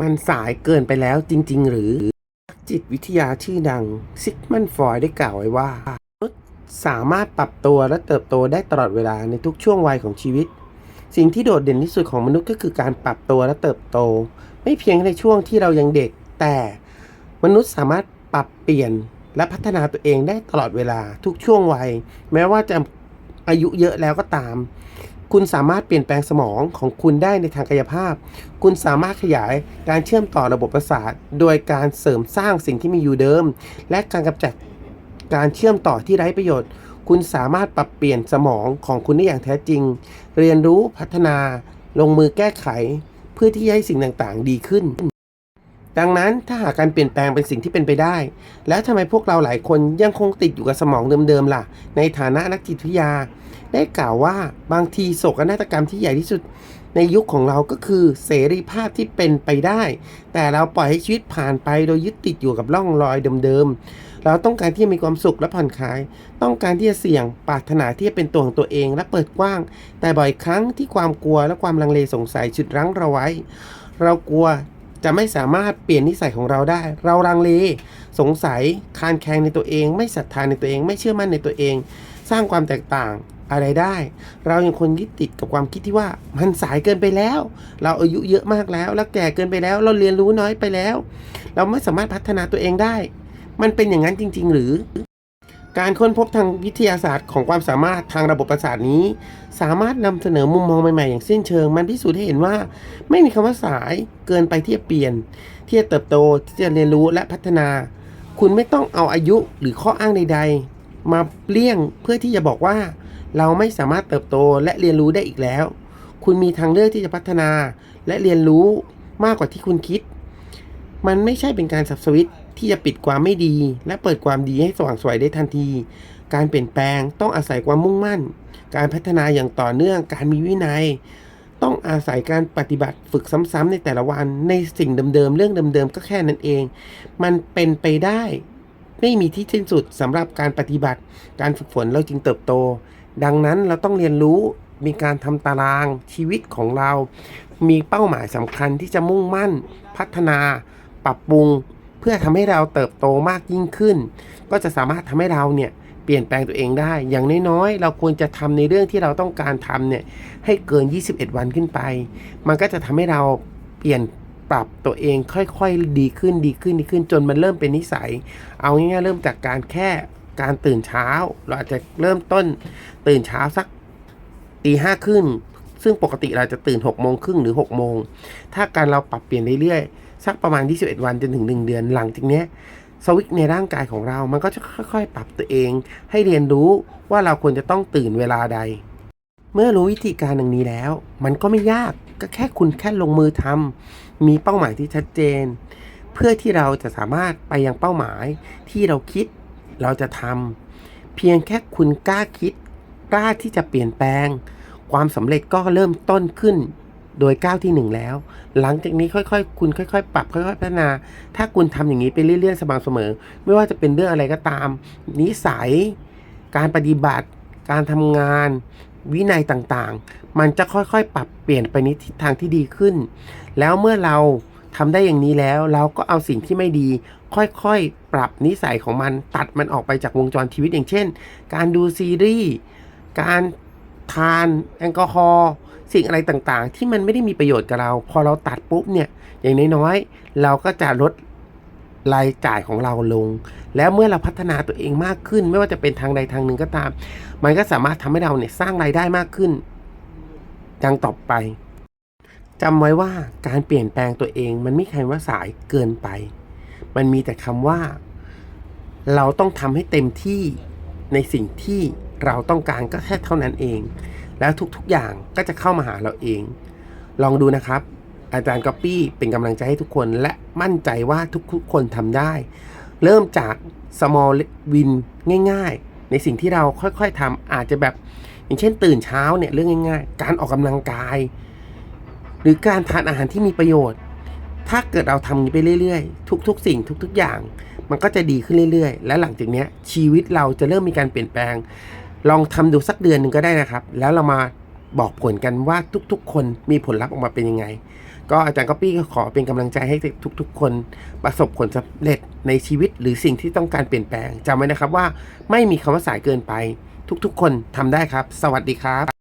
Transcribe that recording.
มันสายเกินไปแล้วจริง ๆ หรือจิตวิทยาชื่อดังซิกมันฟรอยได้กล่าวไว้ว่ามนุษย์สามารถปรับตัวและเติบโตได้ตลอดเวลาในทุกช่วงวัยของชีวิต สิ่งที่โดดเด่นที่สุดของมนุษย์ก็คือการปรับตัวและเติบโต ไม่เพียงในช่วงที่เรายังเด็ก แต่มนุษย์สามารถปรับเปลี่ยนและพัฒนาตัวเองได้ตลอดเวลาทุกช่วงวัย แม้ว่าจะอายุเยอะแล้วก็ตาม คุณสามารถเปลี่ยนแปลงสมองของคุณได้ในทางกายภาพ คุณสามารถขยายการเชื่อมต่อระบบประสาท โดยการเสริมสร้างสิ่งที่มีอยู่เดิม และการกำจัดการเชื่อมต่อที่ไร้ประโยชน์ คุณสามารถปรับเปลี่ยนสมองของคุณได้อย่างแท้จริง เรียนรู้พัฒนา ลงมือแก้ไข เพื่อที่จะให้สิ่งต่างๆ ดีขึ้น ดังนั้นถ้าหากการเปลี่ยนแปลงเป็นสิ่งที่เป็นไปได้ แล้วทำไมพวกเราหลายคนยังคงติดอยู่กับสมองเดิมๆล่ะ ในฐานะนักจิตวิทยา ได้กล่าวว่าบางทีโศกนาฏกรรมที่ใหญ่ที่สุดในยุคของเราก็คือเสรีภาพที่เป็นไปได้ แต่เราปล่อยให้ชีวิตผ่านไปโดยยึดติดอยู่กับร่องรอยเดิมๆ เราต้องการที่จะมีความสุขและผ่อนคลาย ต้องการที่จะเสี่ยง ปรารถนาที่จะเป็นตัวของตัวเองและเปิดกว้าง แต่บ่อยครั้งที่ความกลัวและความลังเลสงสัยฉุดรั้งเราไว้ เรากลัวจะไม่สามารถเปลี่ยนนิสัยของเราได้ เราลังเล สงสัย คานแคงในตัวเอง ไม่ศรัทธาในตัวเอง ไม่เชื่อมั่นในตัวเอง สร้างความแตกต่าง อะไรได้ เรายังคนยึดติดกับความคิดที่ว่ามันสายเกินไปแล้ว เราอายุเยอะมากแล้ว แล้วแก่เกินไปแล้ว เราเรียนรู้น้อยไปแล้ว เราไม่สามารถพัฒนาตัวเองได้ มันเป็นอย่างนั้นจริง ๆ หรือ การค้นพบทางวิทยาศาสตร์ของความสามารถทางระบบประสาทนี้ สามารถนำเสนอมุมมองใหม่ๆอย่างสิ้นเชิง มันพิสูจน์ให้เห็นว่า ไม่มีคำว่าสายเกินไปที่จะเปลี่ยน ที่จะเติบโตที่จะเรียนรู้และพัฒนา คุณไม่ต้องเอาอายุหรือข้ออ้างใด ๆ มาเลี่ยงเพื่อที่จะบอกว่า เราไม่สามารถเติบโตและเรียนรู้ได้อีกแล้ว คุณมีทางเลือกที่จะพัฒนา และเรียนรู้มากกว่าที่คุณคิด มันไม่ใช่เป็นการสับสวิตที่จะปิดความไม่ดี และเปิดความดีให้สว่างสวยได้ทันที การเปลี่ยนแปลงต้องอาศัยความมุ่งมั่น การพัฒนาอย่างต่อเนื่อง การมีวินัย ต้องอาศัยการปฏิบัติฝึกซ้ำๆในแต่ละวันในสิ่งเดิมๆเรื่องเดิมๆก็แค่นั้นเอง มันเป็นไปได้ ไม่มีที่สิ้นสุดสำหรับการปฏิบัติ การฝึกฝนเราจึงเติบโต ดังนั้นเราต้องเรียนรู้มีการทำตารางชีวิตของเรา มีเป้าหมายสำคัญที่จะมุ่งมั่น พัฒนาปรับปรุง เพื่อทำให้เราเติบโตมากยิ่งขึ้น ก็จะสามารถทำให้เราเนี่ยเปลี่ยนแปลงตัวเองได้ อย่างน้อยๆ เราควรจะทำในเรื่องที่เราต้องการทำเนี่ยให้เกิน 21 วันขึ้นไป มันก็จะทำให้เราเปลี่ยนปรับตัวเองค่อยๆ ดีขึ้นดีขึ้นดีขึ้นจนมันเริ่มเป็นนิสัย เอาง่ายๆ เริ่มจากการแค่ การตื่นเช้า เราอาจจะเริ่มต้นตื่นเช้าสักตีห้าครึ่งซึ่งปกติเราจะตื่น6กโมงครึ่งหรือ6กโมง ถ้าการเราปรับเปลี่ยนเรื่อยๆ สักประมาณ 21 วันจนถึง 1 เดือนหลังจากนี้สวิตในร่างกายของเรา มันก็จะค่อยๆ ปรับตัวเอง ให้เรียนรู้ว่าเราควรจะต้องตื่นเวลาใด เมื่อรู้วิธีการอย่างนี้แล้ว มันก็ไม่ยาก ก็แค่คุณแค่ลงมือทำมีเป้าหมายที่ชัดเจน เพื่อที่เราจะสามารถไปยังเป้าหมายที่เราคิด เราจะทำเพียงแค่คุณกล้าคิด กล้าที่จะเปลี่ยนแปลง ความสำเร็จก็เริ่มต้นขึ้นโดยก้าวที่หนึ่งแล้ว หลังจากนี้ค่อยๆ คุณค่อยๆ ปรับค่อยๆ พัฒนา ถ้าคุณทำอย่างนี้ไปเรื่อยๆ สม่ำเสมอ ไม่ว่าจะเป็นเรื่องอะไรก็ตาม นิสัย การปฏิบัติ การทำงาน วินัยต่างๆ มันจะค่อยๆ ปรับเปลี่ยนไปในทิศทางที่ดีขึ้น แล้วเมื่อเรา ทำได้อย่างนี้แล้วเราก็เอาสิ่งที่ไม่ดี ค่อยๆ ปรับนิสัยของมันตัดมันออกไปจากวงจรชีวิตอย่างเช่น การดูซีรีส์การทานแอลกอฮอล์สิ่งอะไรต่างๆ ที่มันไม่ได้มีประโยชน์กับเรา พอเราตัดปุ๊บเนี่ย อย่างน้อยๆ เราก็จะลดรายจ่ายของเราลง แล้วเมื่อเราพัฒนาตัวเองมากขึ้น ไม่ว่าจะเป็นทางใดทางหนึ่งก็ตาม มันก็สามารถทำให้เราเนี่ยสร้างรายได้มากขึ้นดังต่อไป จำไว้ว่าการเปลี่ยนแปลงตัวเองมันไม่ใช่ว่าสายเกินไป มันมีแต่คำว่า เราต้องทำให้เต็มที่ในสิ่งที่เราต้องการก็แค่เท่านั้นเอง แล้วทุกๆอย่างก็จะเข้ามาหาเราเอง ลองดูนะครับ อาจารย์ก๊อปปี้เป็นกำลังใจให้ทุกคนและมั่นใจว่าทุกๆคนทำได้ เริ่มจาก small win ง่ายๆ ในสิ่งที่เราค่อยๆทำอาจจะแบบ อย่างเช่นตื่นเช้าเนี่ยเรื่องง่าย ๆ การออกกำลังกาย หรือการทานอาหารที่มีประโยชน์ ถ้าเกิดเราทำอย่างนี้ไปเรื่อยๆ ทุกๆ สิ่งทุกๆอย่าง มันก็จะดีขึ้นเรื่อยๆ และหลังจากนี้ชีวิตเราจะเริ่มมีการเปลี่ยนแปลง ลองทำดูสักเดือนหนึ่งก็ได้นะครับ แล้วเรามาบอกผลกันว่าทุกๆ คนมีผลลัพธ์ออกมาเป็นยังไง ก็อาจารย์ก๊อปปี้ก็ขอเป็นกำลังใจให้ทุก ๆ คนประสบผลสำเร็จในชีวิตหรือสิ่งที่ต้องการเปลี่ยนแปลงจำไว้นะครับว่าไม่มีคำว่าสายเกินไป ทุกๆ คนทำได้ครับ สวัสดีครับ